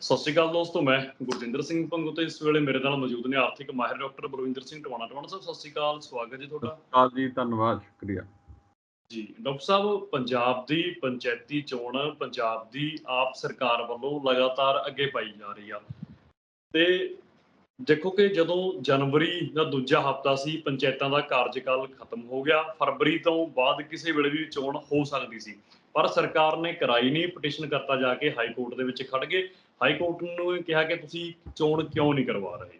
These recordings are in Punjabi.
ਸਤਿ ਸ਼੍ਰੀ ਅਕਾਲ ਦੋਸਤੋ ਮੈਂ ਗੁਰਜਿੰਦਰ ਸਿੰਘ ਪੰਗੂ ਤੇ ਇਸ ਵੇਲੇ ਮੇਰੇ ਨਾਲ ਮੌਜੂਦ ਨੇ ਆਰਥਿਕ ਮਾਹਿਰ ਡਾਕਟਰ ਬਲਵਿੰਦਰ ਸਿੰਘ ਟਵਾਣਾ ਟਵਾਣਾ ਸਾਹਿਬ ਸਤਿ ਸ਼੍ਰੀ ਅਕਾਲ ਸਵਾਗਤ ਜੀ ਤੁਹਾਡਾ। ਕਾਲ ਜੀ ਧੰਨਵਾਦ ਸ਼ੁਕਰੀਆ। ਜੀ ਡਾਕਟਰ ਸਾਹਿਬ ਪੰਜਾਬ ਦੀ ਪੰਚਾਇਤੀ ਚੋਣ ਪੰਜਾਬ ਦੀ ਆਪ ਸਰਕਾਰ ਵੱਲੋਂ ਲਗਾਤਾਰ ਅੱਗੇ ਪਾਈ ਜਾ ਰਹੀ ਆ। ਤੇ ਦੇਖੋ ਕਿ ਜਦੋਂ ਜਨਵਰੀ ਦਾ ਦੂਜਾ ਹਫਤਾ ਸੀ ਪੰਚਾਇਤਾਂ ਦਾ ਕਾਰਜਕਾਲ ਖਤਮ ਹੋ ਗਿਆ। ਫਰਵਰੀ ਤੋਂ ਬਾਅਦ ਕਿਸੇ ਵੇਲੇ ਵੀ ਚੋਣ ਹੋ ਸਕਦੀ ਸੀ। ਪਰ ਸਰਕਾਰ ਨੇ ਕਰਾਈ ਨਹੀਂ ਪਟੀਸ਼ਨ ਕਰਤਾ ਜਾ ਕੇ ਹਾਈ ਕੋਰਟ ਦੇ ਵਿੱਚ ਖੜ ਗਏ। ਹਾਈ ਕੋਰਟ ਨੂੰ ਕਿਹਾ ਕਿ ਤੁਸੀਂ ਚੋਣ ਕਿਉਂ ਨਹੀਂ ਕਰਵਾ ਰਹੇ?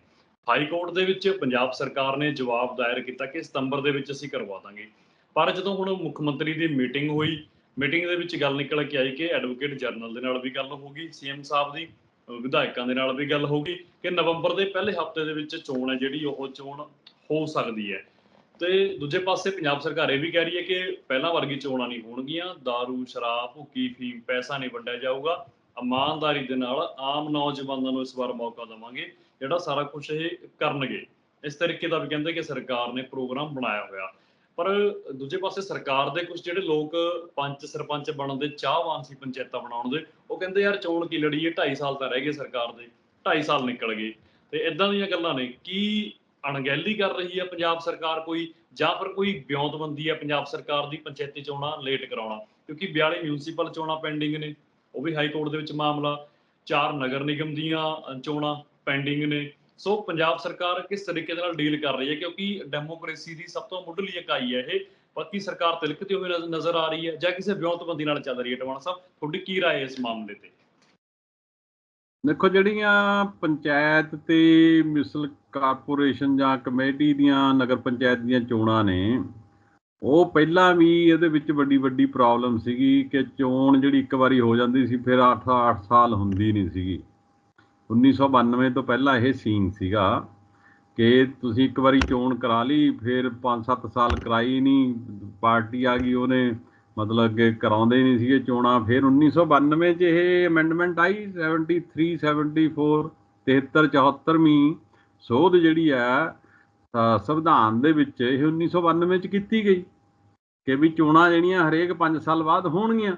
ਹਾਈ ਕੋਰਟ ਦੇ ਵਿੱਚ ਪੰਜਾਬ ਸਰਕਾਰ ਨੇ ਜਵਾਬ ਦਾਇਰ ਕੀਤਾ ਕਿ ਸਤੰਬਰ ਦੇ ਵਿੱਚ ਅਸੀਂ ਕਰਵਾ ਦਾਂਗੇ। ਪਰ ਜਦੋਂ ਹੁਣ ਮੁੱਖ ਮੰਤਰੀ ਦੀ ਮੀਟਿੰਗ ਹੋਈ, ਮੀਟਿੰਗ ਦੇ ਵਿੱਚ ਗੱਲ ਨਿਕਲ ਕੇ ਆਈ ਕਿ ਐਡਵੋਕੇਟ ਜਨਰਲ ਦੇ ਨਾਲ ਵੀ ਗੱਲ ਹੋਗੀ ਸੀਐਮ ਸਾਹਿਬ ਦੀ ਵਿਧਾਇਕਾਂ ਦੇ ਨਾਲ ਵੀ ਗੱਲ ਹੋਗੀ ਕਿ ਨਵੰਬਰ ਦੇ ਪਹਿਲੇ ਹਫ਼ਤੇ ਦੇ ਵਿੱਚ ਚੋਣ ਹੈ ਜਿਹੜੀ ਉਹ ਚੋਣ ਹੋ ਸਕਦੀ ਹੈ। ਤੇ ਦੂਜੇ ਪਾਸੇ ਪੰਜਾਬ ਸਰਕਾਰ ਇਹ ਵੀ ਕਹਿ ਰਹੀ ਹੈ ਕਿ ਪਹਿਲਾਂ ਵਰਗੀ ਚੋਣਾਂ ਨਹੀਂ ਹੋਣਗੀਆਂ दारू ਸ਼ਰਾਬ, ਭੁੱਕੀ, ਫੀਮ, ਪੈਸਾ ਨਹੀਂ ਵੰਡਿਆ ਜਾਊਗਾ। ਇਮਾਨਦਾਰੀ ਦੇ ਨਾਲ ਆਮ ਨੌਜਵਾਨਾਂ ਨੂੰ ਇਸ ਵਾਰ ਮੌਕਾ ਦੇਵਾਂਗੇ, ਜਿਹੜਾ ਸਾਰਾ ਕੁਝ ਇਹ ਕਰਨਗੇ। ਇਸ ਤਰੀਕੇ ਦਾ ਵੀ ਕਹਿੰਦੇ ਕਿ ਸਰਕਾਰ ਨੇ ਪ੍ਰੋਗਰਾਮ ਬਣਾਇਆ ਹੋਇਆ। ਪਰ ਦੂਜੇ ਪਾਸੇ ਸਰਕਾਰ ਦੇ ਕੁਝ ਜਿਹੜੇ ਲੋਕ ਪੰਚ, ਸਰਪੰਚ ਬਣਨ ਦੇ ਚਾਹਵਾਨ ਸੀ ਪੰਚਾਇਤਾਂ ਬਣਾਉਣ ਦੇ, ਉਹ ਕਹਿੰਦੇ ਯਾਰ ਚੋਣ ਕੀ ਲੜੀਏ ਹੈ 2.5 ਸਾਲ ਤਾਂ ਰਹਿ ਗਏ ਸਰਕਾਰ ਦੇ 2.5 ਸਾਲ ਨਿਕਲ ਗਏ। ਤੇ ਇਦਾਂ ਦੀਆਂ ਗੱਲਾਂ ਨੇ, ਕੀ ਅਣਗਹਿਲੀ ਕਰ ਰਹੀ ਹੈ ਪੰਜਾਬ ਸਰਕਾਰ ਕੋਈ, ਜਾਂ ਫਿਰ ਕੋਈ ਵਿਉਂਤਬੰਦੀ ਹੈ ਪੰਜਾਬ ਸਰਕਾਰ ਦੀ ਪੰਚਾਇਤੀ ਚੋਣਾਂ ਲੇਟ ਕਰਾਉਣਾ? ਕਿਉਂਕਿ 42 ਮਿਊਨਿਸਪਲ ਚੋਣਾਂ ਪੈਂਡਿੰਗ ਨੇ। ਉਹ ਵੀ ਹਾਈ ਕੋਰਟ ਦੇ ਵਿੱਚ ਮਾਮਲਾ, ਚਾਰ ਨਗਰ ਨਿਗਮ ਦੀਆਂ ਚੋਣਾਂ ਪੈਂਡਿੰਗ ਨੇ। ਸੋ ਪੰਜਾਬ ਸਰਕਾਰ ਕਿਸ ਤਰੀਕੇ ਦੇ ਨਾਲ ਡੀਲ ਕਰ ਰਹੀ ਹੈ? ਕਿਉਂਕਿ ਡੈਮੋਕ੍ਰੇਸੀ ਦੀ ਸਭ ਤੋਂ ਮੁੱਢਲੀ ਇਕਾਈ ਹੈ ਇਹ। ਬਾਕੀ ਸਰਕਾਰ ਤਿਲਕਦੀ ਹੋਈ ਨਜ਼ਰ ਆ ਰਹੀ ਹੈ ਜਾਂ ਕਿਸੇ ਵਿਉਂਤਬੰਦੀ ਨਾਲ ਚੱਲ ਰਹੀ ਹੈ? ਟਵਾਣਾ ਸਾਹਿਬ, ਤੁਹਾਡੀ ਕੀ ਰਾਏ ਹੈ ਇਸ ਮਾਮਲੇ ਤੇ? ਦੇਖੋ, ਜਿਹੜੀਆਂ ਪੰਚਾਇਤ ਤੇ ਮਿਸਲ ਕਾਰਪੋਰੇਸ਼ਨ ਜਾਂ ਕਮੇਟੀ ਦੀਆਂ ਨਗਰ ਪੰਚਾਇਤ ਦੀਆਂ ਚੋਣਾਂ ਨੇ ਉਹ ਪਹਿਲਾਂ ਵੀ ਇਹਦੇ ਵਿੱਚ ਵੱਡੀ ਵੱਡੀ ਪ੍ਰੋਬਲਮ ਸੀਗੀ ਕਿ ਚੋਣ ਜਿਹੜੀ ਇੱਕ ਵਾਰੀ ਹੋ ਜਾਂਦੀ ਸੀ, ਫਿਰ 8 8 ਸਾਲ ਹੁੰਦੀ ਨਹੀਂ ਸੀਗੀ। 1992 ਤੋਂ ਪਹਿਲਾਂ ਇਹ ਸੀਨ ਸੀਗਾ ਕਿ ਤੁਸੀਂ ਇੱਕ ਵਾਰੀ ਚੋਣ ਕਰਾ ਲਈ, ਫਿਰ 5-7 ਸਾਲ ਕਰਾਈ ਨਹੀਂ, ਪਾਰਟੀ ਆ ਗਈ ਉਹਨੇ, ਮਤਲਬ ਅੱਗੇ ਕਰਾਉਂਦੇ ਨਹੀਂ ਸੀਗੇ ਚੋਣਾਂ। ਫਿਰ 1992 ਚ ਇਹ ਅਮੈਂਡਮੈਂਟ ਆਈ 73 74 73 74ਵੀਂ ਸੋਧ ਜਿਹੜੀ ਹੈ ਸੰਵਿਧਾਨ ਦੇ ਵਿੱਚ ਇਹ 1992 ਚ ਕੀਤੀ ਗਈ ਕਿ ਵੀ ਚੋਣਾਂ ਜਿਹੜੀਆਂ ਹਰੇਕ 5 ਸਾਲ ਬਾਅਦ ਹੋਣਗੀਆਂ।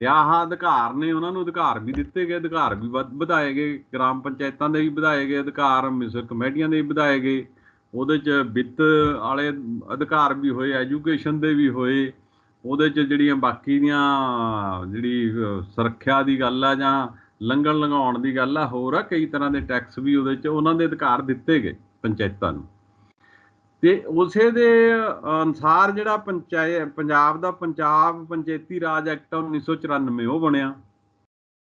ਤੇ ਆਹ ਅਧਿਕਾਰ ਨੇ ਉਹਨਾਂ ਨੂੰ ਅਧਿਕਾਰ ਵੀ ਦਿੱਤੇ ਗਏ, ਅਧਿਕਾਰ ਵੀ ਵਧ- ਵਧਾਏ ਗਏ। ਗ੍ਰਾਮ ਪੰਚਾਇਤਾਂ ਦੇ ਵੀ ਵਧਾਏ ਗਏ ਅਧਿਕਾਰ, ਮਿਸਰ ਕਮੇਟੀਆਂ ਦੇ ਵੀ ਵਧਾਏ ਗਏ। ਉਹਦੇ ਚ ਵਿੱਤ ਵਾਲੇ ਅਧਿਕਾਰ ਵੀ ਹੋਏ, ਐਜੂਕੇਸ਼ਨ ਦੇ ਵੀ ਹੋਏ। ਉਹਦੇ ਚ ਜਿਹੜੀਆਂ ਬਾਕੀ ਦੀਆਂ ਜਿਹੜੀ ਸੁਰੱਖਿਆ ਦੀ ਗੱਲ ਆ ਜਾਂ ਲੰਗਣ ਲਗਾਉਣ ਦੀ ਗੱਲ ਆ, ਹੋਰ ਆ ਕਈ ਤਰ੍ਹਾਂ ਦੇ ਟੈਕਸ ਵੀ ਉਹਦੇ ਚ ਉਹਨਾਂ ਦੇ ਅਧਿਕਾਰ ਦਿੱਤੇ ਗਏ। ਪੰਚਾਇਤਾਂ ਨੂੰ ਤੇ ਉਸੇ ਦੇ ਅਨੁਸਾਰ ਜਿਹੜਾ ਪੰਚਾਇਤ ਪੰਜਾਬ ਦਾ ਪੰਜਾਬ ਪੰਚਾਇਤੀ ਰਾਜ ਐਕਟ 1994 ਉਹ ਬਣਿਆ।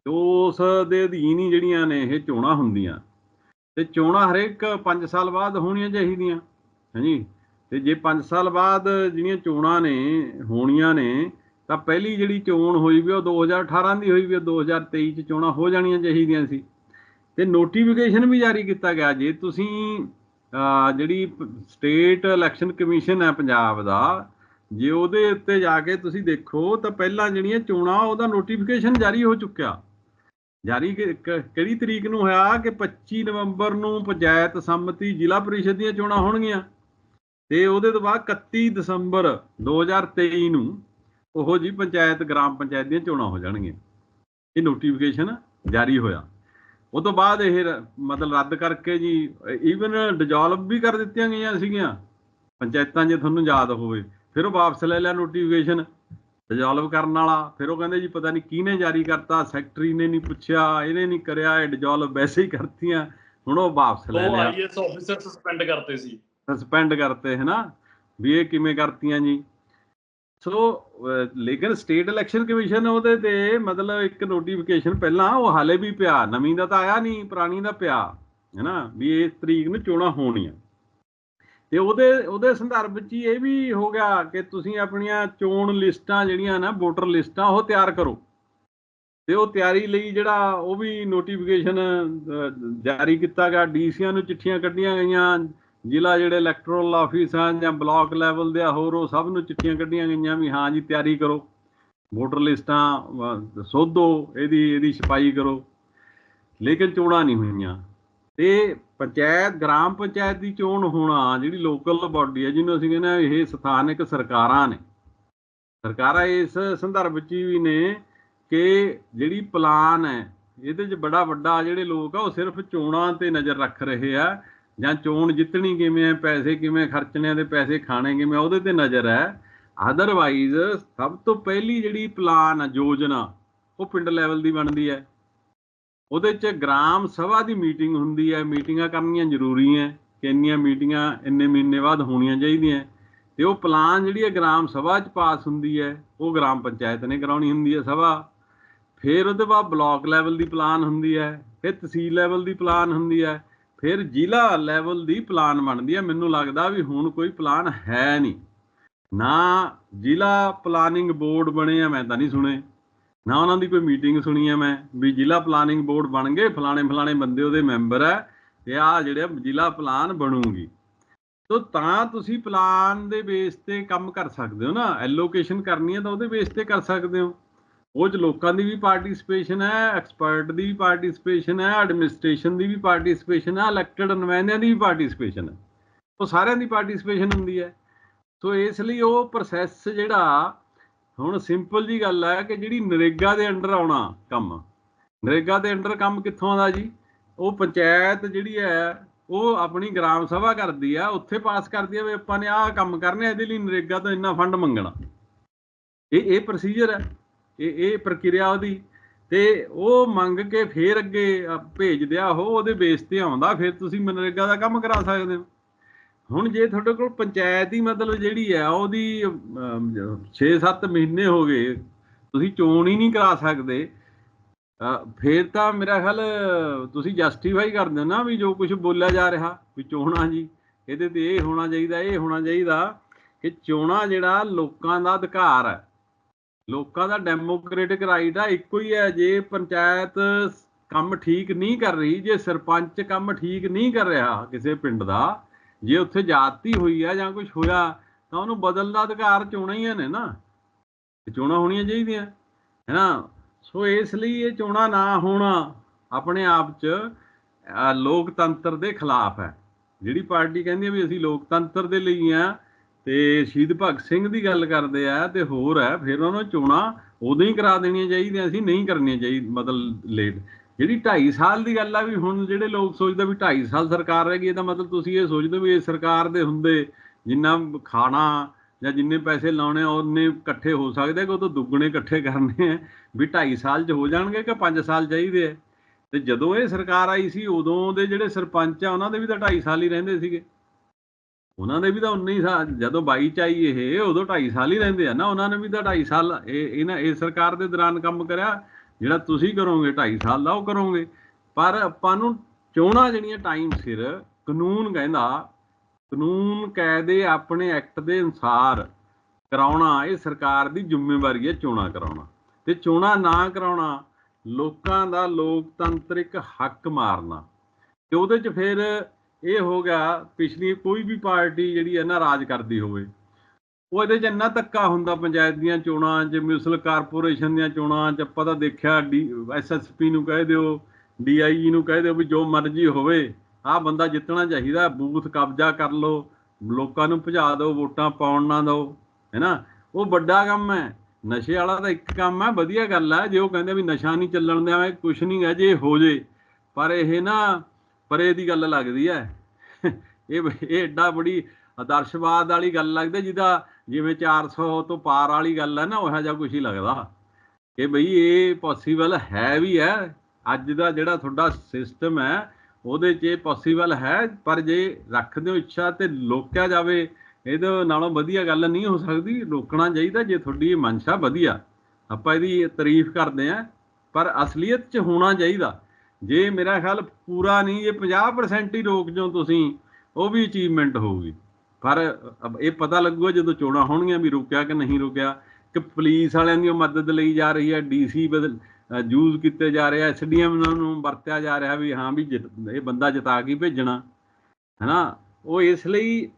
ਤੇ ਉਸ ਦੇ ਅਧੀਨ ਹੀ ਜਿਹੜੀਆਂ ਨੇ ਇਹ ਚੋਣਾਂ ਹੁੰਦੀਆਂ। ਤੇ ਚੋਣਾਂ ਹਰੇਕ 5 ਸਾਲ ਬਾਅਦ ਹੋਣੀਆਂ ਚਾਹੀਦੀਆਂ, ਹਾਂਜੀ। ਤੇ ਜੇ 5 ਸਾਲ ਬਾਅਦ ਜਿਹੜੀਆਂ ਚੋਣਾਂ ਨੇ, ਹੋਣੀਆਂ ਨੇ, ਤਾਂ ਪਹਿਲੀ ਜਿਹੜੀ ਚੋਣ ਹੋਈ ਵੀ ਉਹ 2018 ਦੀ ਹੋਈ ਵੀ ਉਹ 2023 ਚ ਚੋਣਾਂ ਹੋ ਜਾਣੀਆਂ ਚਾਹੀਦੀਆਂ ਸੀ। ਤੇ ਨੋਟੀਫਿਕੇਸ਼ਨ ਵੀ ਜਾਰੀ ਕੀਤਾ ਗਿਆ। ਜੇ ਤੁਸੀਂ ਜਿਹੜੀ ਸਟੇਟ ਇਲੈਕਸ਼ਨ ਕਮਿਸ਼ਨ ਹੈ ਪੰਜਾਬ ਦਾ, ਜੇ ਉਹਦੇ ਉੱਤੇ ਜਾ ਕੇ ਤੁਸੀਂ ਦੇਖੋ ਤਾਂ ਪਹਿਲਾਂ ਜਿਹੜੀਆਂ ਚੋਣਾਂ, ਉਹਦਾ ਨੋਟੀਫਿਕੇਸ਼ਨ ਜਾਰੀ ਹੋ ਚੁੱਕਿਆ। ਜਾਰੀ ਕਿਹੜੀ ਤਰੀਕ ਨੂੰ ਹੋਇਆ ਕਿ 25 ਨਵੰਬਰ ਨੂੰ ਪੰਚਾਇਤ ਸੰਮਤੀ ਜ਼ਿਲ੍ਹਾ ਪਰਿਸ਼ਦ ਦੀਆਂ ਚੋਣਾਂ ਹੋਣਗੀਆਂ। ਤੇ ਉਹਦੇ ਤੋਂ ਬਾਅਦ 31 ਦਸੰਬਰ 2023 ਨੂੰ ਉਹ ਜੀ ਪੰਚਾਇਤ, ਗ੍ਰਾਮ ਪੰਚਾਇਤ ਦੀਆਂ ਚੋਣਾਂ ਹੋ ਜਾਣਗੀਆਂ। ਇਹ ਨੋਟੀਫਿਕੇਸ਼ਨ ਜਾਰੀ ਹੋਇਆ। ਉਹ ਤੋਂ ਬਾਅਦ ਇਹ ਮਤਲਬ ਰੱਦ ਕਰਕੇ ਜੀ ਈਵਨ ਡਿਜੋਲਵ ਵੀ ਕਰ ਦਿੱਤੀਆਂ ਗਈਆਂ ਸੀਗੀਆਂ। ਪੰਚਾਇਤਾਂ ਜੇ ਤੁਹਾਨੂੰ ਯਾਦ ਹੋਵੇ ਫਿਰ ਉਹ ਵਾਪਸ ਲੈ ਲਿਆ ਨੋਟੀਫਿਕੇਸ਼ਨ ਡਿਜੋਲਵ ਕਰਨ ਵਾਲਾ। ਫਿਰ ਉਹ ਕਹਿੰਦੇ ਜੀ ਪਤਾ ਨਹੀਂ ਕਿਹਨੇ ਜਾਰੀ ਕਰਤਾ ਸੈਕਟਰੀ ਨੇ ਨਹੀਂ ਪੁੱਛਿਆ ਇਹਨੇ ਨਹੀਂ ਕਰਿਆ ਇਹ ਡਿਜੋਲਵ ਵੈਸੇ ਹੀ ਕਰਤੀਆਂ। ਹੁਣ ਉਹ ਵਾਪਸ ਲੈ ਉਹ ਲਿਆ। ਆਈਐਸ ਆਫੀਸਰ ਸਸਪੈਂਡ ਕਰਤੇ ਸੀ। ਸਸਪੈਂਡ ਕਰਤੇ ਹੈ ਨਾ ਵੀ ਇਹ ਕਿਵੇਂ ਕਰਤੀਆਂ ਜੀ? ਸੋ ਲੇਕਿਨ ਸਟੇਟ ਇਲੈਕਸ਼ਨ ਕਮਿਸ਼ਨ ਉਹਦੇ ਤੇ ਮਤਲਬ ਇੱਕ ਨੋਟੀਫਿਕੇਸ਼ਨ ਪਹਿਲਾਂ ਉਹ ਹਾਲੇ ਵੀ ਪਿਆ। ਨਵੀਂ ਦਾ ਤਾਂ ਆਇਆ ਨਹੀਂ ਪੁਰਾਣੀ ਦਾ ਪਿਆ, ਹੈ ਨਾ? ਵੀ ਇਸ ਤਰੀਕ ਨੂੰ ਚੋਣਾਂ ਹੋਣੀਆਂ। ਤੇ ਉਹਦੇ ਉਹਦੇ ਸੰਦਰਭ ਵਿੱਚ ਹੀ ਇਹ ਵੀ ਹੋ ਗਿਆ ਕਿ ਤੁਸੀਂ ਆਪਣੀਆਂ ਚੋਣ ਲਿਸਟਾਂ ਜਿਹੜੀਆਂ ਨਾ, ਵੋਟਰ ਲਿਸਟਾਂ, ਉਹ ਤਿਆਰ ਕਰੋ। ਤੇ ਉਹ ਤਿਆਰੀ ਲਈ ਜਿਹੜਾ ਉਹ ਵੀ ਨੋਟੀਫਿਕੇਸ਼ਨ ਜਾਰੀ ਕੀਤਾ ਗਿਆ। ਡੀਸੀਆਂ ਨੂੰ ਚਿੱਠੀਆਂ ਕੱਢੀਆਂ ਗਈਆਂ। ਜ਼ਿਲ੍ਹਾ ਜਿਹੜੇ ਇਲੈਕਟੋਰਲ ਆਫਿਸ ਆ ਜਾਂ ਬਲਾਕ ਲੈਵਲ ਦੇ ਆ, ਹੋਰ ਉਹ ਸਭ ਨੂੰ ਚਿੱਠੀਆਂ ਕੱਢੀਆਂ ਗਈਆਂ ਵੀ ਹਾਂ ਜੀ, ਤਿਆਰੀ ਕਰੋ। ਵੋਟਰ ਲਿਸਟਾਂ ਸੋਧੋ, ਇਹਦੀ ਇਹਦੀ ਛਪਾਈ ਕਰੋ। ਲੇਕਿਨ ਚੋਣਾਂ ਨਹੀਂ ਹੋਈਆਂ। ਤੇ ਪੰਚਾਇਤ, ਗ੍ਰਾਮ ਪੰਚਾਇਤ ਦੀ ਚੋਣ ਹੋਣਾ ਜਿਹੜੀ ਲੋਕਲ ਬਾਡੀ ਹੈ ਜਿਹਨੂੰ ਅਸੀਂ ਕਹਿੰਦੇ ਆ ਇਹ ਸਥਾਨਕ ਸਰਕਾਰਾਂ ਨੇ। ਸਰਕਾਰਾਂ ਇਸ ਸੰਦਰਭ 'ਚ ਵੀ ਨੇ ਕਿ ਜਿਹੜੀ ਪਲਾਨ ਹੈ, ਇਹਦੇ 'ਚ ਬੜਾ ਵੱਡਾ ਜਿਹੜੇ ਲੋਕ ਆ, ਉਹ ਸਿਰਫ ਚੋਣਾਂ ਤੇ ਨਜ਼ਰ ਰੱਖ ਰਹੇ ਆ। ਜਾਂ ਚੋਣ ਜਿੱਤਣੀ ਕਿਵੇਂ ਹੈ, ਪੈਸੇ ਕਿਵੇਂ ਖਰਚਣੇ ਆ ਤੇ ਪੈਸੇ ਖਾਣੇ ਕਿਵੇਂ ਉਹਦੇ ਤੇ ਨਜ਼ਰ ਹੈ। ਅਦਰਵਾਈਜ਼ ਸਭ ਤੋਂ ਪਹਿਲੀ ਜਿਹੜੀ ਪਲਾਨ ਆ, ਯੋਜਨਾ, ਉਹ ਪਿੰਡ ਲੈਵਲ ਦੀ ਬਣਦੀ ਹੈ। ਉਹਦੇ 'ਚ ਗ੍ਰਾਮ ਸਭਾ ਦੀ ਮੀਟਿੰਗ ਹੁੰਦੀ ਹੈ। ਮੀਟਿੰਗਾਂ ਕਰਨੀਆਂ ਜ਼ਰੂਰੀ ਹੈ। ਕਿ ਇੰਨੀਆਂ ਮੀਟਿੰਗਾਂ ਇੰਨੇ ਮਹੀਨੇ ਬਾਅਦ ਹੋਣੀਆਂ ਚਾਹੀਦੀਆਂ। ਤੇ ਉਹ ਪਲਾਨ ਜਿਹੜੀ ਹੈ, ਗ੍ਰਾਮ ਸਭਾ 'ਚ ਪਾਸ ਹੁੰਦੀ ਹੈ। ਉਹ ਗ੍ਰਾਮ ਪੰਚਾਇਤ ਨੇ ਕਰਾਉਣੀ ਹੁੰਦੀ ਹੈ ਸਭਾ। ਫਿਰ ਉਹਦੇ ਬਾਅਦ ਬਲਾਕ ਲੈਵਲ ਦੀ ਪਲਾਨ ਹੁੰਦੀ ਹੈ। ਫਿਰ ਤਹਿਸੀਲ ਲੈਵਲ ਦੀ ਪਲਾਨ ਹੁੰਦੀ ਹੈ। ਫਿਰ ਜ਼ਿਲ੍ਹਾ ਲੈਵਲ ਦੀ ਪਲਾਨ ਬਣਦੀ ਹੈ। ਮੈਨੂੰ ਲੱਗਦਾ ਵੀ ਹੁਣ ਕੋਈ ਪਲਾਨ ਹੈ ਨਹੀਂ। ਨਾ ਜ਼ਿਲ੍ਹਾ ਪਲਾਨਿੰਗ ਬੋਰਡ ਬਣੇ ਆ, ਮੈਂ ਤਾਂ ਨਹੀਂ ਸੁਣੇ। ਨਾ ਉਹਨਾਂ ਦੀ ਕੋਈ ਮੀਟਿੰਗ ਸੁਣੀ ਹੈ ਮੈਂ, ਵੀ ਜ਼ਿਲ੍ਹਾ ਪਲਾਨਿੰਗ ਬੋਰਡ ਬਣ ਗਏ, ਫਲਾਣੇ ਫਲਾਣੇ ਬੰਦੇ ਉਹਦੇ ਮੈਂਬਰ ਹੈ ਤੇ ਆ ਜਿਹੜੇ ਜ਼ਿਲ੍ਹਾ ਪਲਾਨ ਬਣੂਗੀ। ਤੋ ਤਾਂ ਤੁਸੀਂ ਪਲਾਨ ਦੇ ਬੇਸ ਤੇ ਕੰਮ ਕਰ ਸਕਦੇ ਹੋ ਨਾ। ਐਲੋਕੇਸ਼ਨ ਕਰਨੀ ਹੈ ਤਾਂ ਉਹਦੇ ਬੇਸ ਤੇ ਕਰ ਸਕਦੇ ਹੋ। ਉਹ ਚ ਲੋਕਾਂ ਦੀ ਵੀ ਪਾਰਟਿਸਿਪੇਸ਼ਨ ਹੈ ਐਕਸਪਰਟ ਦੀ ਵੀ ਪਾਰਟਿਸਿਪੇਸ਼ਨ ਹੈ ਐਡਮਿਨਿਸਟ੍ਰੇਸ਼ਨ ਦੀ ਵੀ ਪਾਰਟਿਸਿਪੇਸ਼ਨ ਹੈ ਇਲੈਕਟਡ ਨੁਮਾਇੰਦਿਆਂ ਦੀ ਵੀ ਪਾਰਟਿਸਿਪੇਸ਼ਨ ਹੈ। ਉਹ ਸਾਰਿਆਂ ਦੀ ਪਾਰਟਿਸਿਪੇਸ਼ਨ ਹੁੰਦੀ ਹੈ। ਸੋ ਇਸ ਲਈ ਉਹ ਪ੍ਰੋਸੈਸ ਜਿਹੜਾ ਹੁਣ ਸਿੰਪਲ ਜੀ ਗੱਲ ਹੈ ਕਿ ਜਿਹੜੀ ਨਰੇਗਾ ਦੇ ਅੰਡਰ ਆਉਣਾ ਕੰਮ। ਨਰੇਗਾ ਦੇ ਅੰਡਰ ਕੰਮ ਕਿੱਥੋਂ ਆਉਂਦਾ ਜੀ? ਉਹ ਪੰਚਾਇਤ ਜਿਹੜੀ ਹੈ ਉਹ ਆਪਣੀ ਗ੍ਰਾਮ ਸਭਾ ਕਰਦੀ ਆ ਉੱਥੇ ਪਾਸ ਕਰਦੀ ਆ ਵੀ ਆਪਾਂ ਨੇ ਆਹ ਕੰਮ ਕਰਨੇ ਆ, ਇਹਦੇ ਲਈ ਨਰੇਗਾ ਤੋਂ ਇੰਨਾ ਫੰਡ ਮੰਗਣਾ। ਇਹ ਇਹ ਪ੍ਰੋਸੀਜਰ ਹੈ। ਇਹ ਇਹ ਪ੍ਰਕਿਰਿਆ ਉਹਦੀ। ਤੇ ਉਹ ਮੰਗ ਕੇ ਫੇਰ ਅੱਗੇ ਅ, ਭੇਜ ਦਿਆ ਉਹ ਉਹਦੇ ਬੇਸ ਤੇ ਆਉਂਦਾ ਫਿਰ ਤੁਸੀਂ ਮਨਰੇਗਾ ਦਾ ਕੰਮ ਕਰਾ ਸਕਦੇ ਹੋ। ਹੁਣ ਜੇ ਤੁਹਾਡੇ ਕੋਲ ਪੰਚਾਇਤ ਦੀ ਮਤਲਬ ਜਿਹੜੀ ਹੈ ਉਹਦੀ 6-7 ਮਹੀਨੇ ਹੋ ਗਏ ਤੁਸੀਂ ਚੋਣ ਹੀ ਨਹੀਂ ਕਰਾ ਸਕਦੇ। ਅ, ਫੇਰ ਤਾਂ ਮੇਰਾ ਖਿਆਲ ਤੁਸੀਂ ਜਸਟੀਫਾਈ ਕਰਦੇ ਹੋ ਨਾ ਵੀ ਜੋ ਕੁਝ ਬੋਲਿਆ ਜਾ ਰਿਹਾ ਵੀ ਚੋਣਾਂ ਜੀ ਇਹਦੇ ਤੇ ਇਹ ਹੋਣਾ ਚਾਹੀਦਾ ਇਹ ਹੋਣਾ ਚਾਹੀਦਾ ਕਿ ਚੋਣਾਂ ਜਿਹੜਾ ਲੋਕਾਂ ਦਾ ਅਧਿਕਾਰ ਹੈ ਲੋਕਾਂ ਦਾ ਡੈਮੋਕ੍ਰੈਟਿਕ ਰਾਈਟ ਆ, ਇੱਕੋ ਹੀ ਹੈ ਜੇ ਪੰਚਾਇਤ ਕੰਮ ਠੀਕ ਨਹੀਂ ਕਰ ਰਹੀ, ਜੇ ਸਰਪੰਚ ਕੰਮ ਠੀਕ ਨਹੀਂ ਕਰ ਰਿਹਾ ਕਿਸੇ ਪਿੰਡ ਦਾ, ਜੇ ਉੱਥੇ ਜਾਤੀ ਹੋਈ ਆ ਜਾਂ ਕੁਝ ਹੋਇਆ, ਤਾਂ ਉਹਨੂੰ ਬਦਲਣ ਦਾ ਅਧਿਕਾਰ ਚੋਣਾਂ ਹੀ ਨੇ ਨਾ। ਚੋਣਾਂ ਹੋਣੀਆਂ ਚਾਹੀਦੀਆਂ, ਹੈ ਨਾ? ਸੋ ਇਸ ਲਈ ਇਹ ਚੋਣਾਂ ਨਾ ਹੋਣਾ, ਆਪਣੇ ਆਪ 'ਚ ਲੋਕਤੰਤਰ ਦੇ ਖਿਲਾਫ ਹੈ। ਜਿਹੜੀ ਪਾਰਟੀ ਕਹਿੰਦੀ ਹੈ ਵੀ ਅਸੀਂ ਲੋਕਤੰਤਰ ਦੇ ਲਈ ਆ ਤੇ ਸ਼ਹੀਦ ਭਗਤ ਸਿੰਘ ਦੀ ਗੱਲ ਕਰਦੇ ਆ ਤੇ ਹੋਰ ਹੈ ਫਿਰ ਉਹਨਾਂ ਨੂੰ ਚੋਣਾਂ ਉਦੋਂ ਹੀ ਕਰਾ ਦੇਣੀਆਂ ਚਾਹੀਦੀਆਂ ਸੀ, ਨਹੀਂ ਕਰਨੀਆਂ ਚਾਹੀਦੀ ਮਤਲਬ ਲੇਟ ਜਿਹੜੀ 2.5 ਸਾਲ ਦੀ ਗੱਲ ਆ ਵੀ ਹੁਣ ਜਿਹੜੇ ਲੋਕ ਸੋਚਦੇ ਵੀ 2.5 ਸਾਲ ਸਰਕਾਰ ਰਹਿ ਗਈ, ਇਹਦਾ ਮਤਲਬ ਤੁਸੀਂ ਇਹ ਸੋਚਦੇ ਵੀ ਇਹ ਸਰਕਾਰ ਦੇ ਹੁੰਦੇ ਜਿੰਨਾ ਖਾਣਾ ਜਾਂ ਜਿੰਨੇ ਪੈਸੇ ਲਾਉਣੇ ਆ, ਉਹਨੇ ਇਕੱਠੇ ਹੋ ਸਕਦੇ ਕਿ ਉਹ ਤੋਂ ਦੁੱਗਣੇ ਇਕੱਠੇ ਕਰਨੇ ਆ, ਵੀ 2.5 ਸਾਲ 'ਚ ਹੋ ਜਾਣਗੇ ਕਿ 5 ਸਾਲ ਚਾਹੀਦੇ ਆ? ਤੇ ਜਦੋਂ ਇਹ ਸਰਕਾਰ ਆਈ ਸੀ, ਉਦੋਂ ਦੇ ਜਿਹੜੇ ਸਰਪੰਚ ਆ, ਉਹਨਾਂ ਦੇ ਵੀ ਤਾਂ 2.5 ਸਾਲ ਹੀ ਰਹਿੰਦੇ ਸੀਗੇ। ਉਹਨਾਂ ਦੇ ਵੀ ਤਾਂ 19 ਸਾਲ, ਜਦੋਂ 22 ਚ ਆਈ ਇਹ, ਉਦੋਂ 2.5 ਸਾਲ ਹੀ ਰਹਿੰਦੇ ਆ ਨਾ, ਉਹਨਾਂ ਨੇ ਵੀ ਤਾਂ 2.5 ਸਾਲ, ਇਹ, ਇਹਨਾਂ, ਇਹ ਸਰਕਾਰ ਦੇ ਦੌਰਾਨ ਕੰਮ ਕਰਿਆ, ਜਿਹੜਾ ਤੁਸੀਂ ਕਰੋਗੇ 2.5 ਸਾਲ ਦਾ ਉਹ ਕਰੋਗੇ। ਪਰ ਆਪਾਂ ਨੂੰ ਚੋਣਾਂ ਜਿਹੜੀਆਂ ਟਾਈਮ ਸਿਰ, ਕਾਨੂੰਨ ਕਹਿੰਦਾ, ਕਾਨੂੰਨ ਕਾਇਦੇ ਆਪਣੇ ਐਕਟ ਦੇ ਅਨੁਸਾਰ ਕਰਾਉਣਾ, ਇਹ ਸਰਕਾਰ ਦੀ ਜ਼ਿੰਮੇਵਾਰੀ ਹੈ ਚੋਣਾਂ ਕਰਾਉਣਾ। ਤੇ ਚੋਣਾਂ ਨਾ ਕਰਾਉਣਾ, ਲੋਕਾਂ ਦਾ ਲੋਕਤੰਤਰਿਕ ਹੱਕ ਮਾਰਨਾ। ਤੇ ਉਹਦੇ 'ਚ ਫਿਰ ਇਹ ਹੋ ਗਿਆ ਪਿਛਲੀ ਕੋਈ ਵੀ ਪਾਰਟੀ ਜਿਹੜੀ ਹੈ ਨਾ ਰਾਜ ਕਰਦੀ ਹੋਵੇ। ਉਹ ਇਹਦੇ 'ਚ ਇੰਨਾ ਧੱਕਾ ਹੁੰਦਾ ਪੰਚਾਇਤ ਦੀਆਂ ਚੋਣਾਂ 'ਚ ਮਿਊਨਿਸਪਲ ਕਾਰਪੋਰੇਸ਼ਨ ਦੀਆਂ ਚੋਣਾਂ 'ਚ, ਆਪਾਂ ਤਾਂ ਦੇਖਿਆ ਡੀ ਐਸਐਸਪੀ ਨੂੰ ਕਹਿ ਦਿਓ ਡੀਆਈਜੀ ਨੂੰ ਕਹਿ ਦਿਓ ਵੀ ਜੋ ਮਰਜ਼ੀ ਹੋਵੇ, ਆਹ ਬੰਦਾ ਜਿੱਤਣਾ ਚਾਹੀਦਾ, ਬੂਥ ਕਬਜ਼ਾ ਕਰ ਲਓ, ਲੋਕਾਂ ਨੂੰ ਭਜਾ ਦਿਓ, ਵੋਟਾਂ ਪਾਉਣ ਨਾ ਦਿਓ ਹੈਨਾ ਉਹ ਵੱਡਾ ਕੰਮ ਹੈ। ਨਸ਼ੇ ਵਾਲਾ ਤਾਂ ਇੱਕ ਕੰਮ ਹੈ, ਵਧੀਆ ਗੱਲ ਹੈ, ਜੇ ਉਹ ਕਹਿੰਦੇ ਵੀ ਨਸ਼ਾ ਨਹੀਂ ਚੱਲਣ ਦਿਆਂ ਕੁਝ ਨਹੀਂ ਹੈ, ਜੇ ਹੋ ਜੇ, ਪਰ ਇਹ ਨਾ ਪਰ ਇਹਦੀ ਗੱਲ ਲੱਗਦੀ ਹੈ ਇਹ ਇਹ ਐਡਾ ਬੜੀ ਆਦਰਸ਼ਵਾਦ ਵਾਲੀ ਗੱਲ ਲੱਗਦੀ ਜਿਹਦਾ ਜਿਵੇਂ 400 ਤੋਂ ਪਾਰ ਵਾਲੀ ਗੱਲ ਹੈ ਨਾ, ਉਹੋ ਜਿਹਾ ਕੁਝ ਹੀ ਲੱਗਦਾ। ਕਿ ਬਈ ਇਹ ਪੋਸੀਬਲ ਹੈ ਵੀ ਹੈ ਅੱਜ ਦਾ ਜਿਹੜਾ ਤੁਹਾਡਾ ਸਿਸਟਮ ਹੈ ਉਹਦੇ 'ਚ ਇਹ ਪੋਸੀਬਲ ਹੈ, ਪਰ ਜੇ ਰੱਖਦੇ ਹੋ ਇੱਛਾ ਤੇ ਲੋਕਿਆ ਜਾਵੇ, ਇਹਦੇ ਨਾਲੋਂ ਵਧੀਆ ਗੱਲ ਨਹੀਂ ਹੋ ਸਕਦੀ। ਰੋਕਣਾ ਚਾਹੀਦਾ ਜੇ ਤੁਹਾਡੀ ਇਹ ਮਨਸ਼ਾ ਵਧੀਆ। ਆਪਾਂ ਇਹਦੀ ਤਾਰੀਫ ਕਰਦੇ ਆਂ, ਪਰ ਅਸਲੀਅਤ 'ਚ ਹੋਣਾ ਚਾਹੀਦਾ। ਜੇ ਮੇਰਾ ਖਿਆਲ ਪੂਰਾ ਨਹੀਂ ਜੇ 50% ਹੀ ਰੋਕ ਜੋ ਤੁਸੀਂ, ਉਹ ਵੀ ਅਚੀਵਮੈਂਟ ਹੋਊਗੀ। ਪਰ ਇਹ ਪਤਾ ਲੱਗੂਗਾ ਜਦੋਂ ਚੋਣਾਂ ਹੋਣਗੀਆਂ ਵੀ ਰੁਕਿਆ ਕਿ ਨਹੀਂ ਰੁਕਿਆ, ਕਿ ਪੁਲਿਸ ਵਾਲਿਆਂ ਦੀ ਉਹ ਮਦਦ ਲਈ ਜਾ ਰਹੀ ਹੈ ਡੀਸੀ ਬਦਲ ਯੂਜ਼ ਕੀਤੇ ਜਾ ਰਹੇ ਆ ਐਸਡੀਐਮ ਨੂੰ ਵਰਤਿਆ ਜਾ ਰਿਹਾ ਵੀ ਹਾਂ ਵੀ ਜਿੱਤ- ਇਹ ਬੰਦਾ ਜਿਤਾ ਕੇ ਹੀ ਭੇਜਣਾ, ਹੈਨਾ? ਉਹ ਇਸ ਲਈ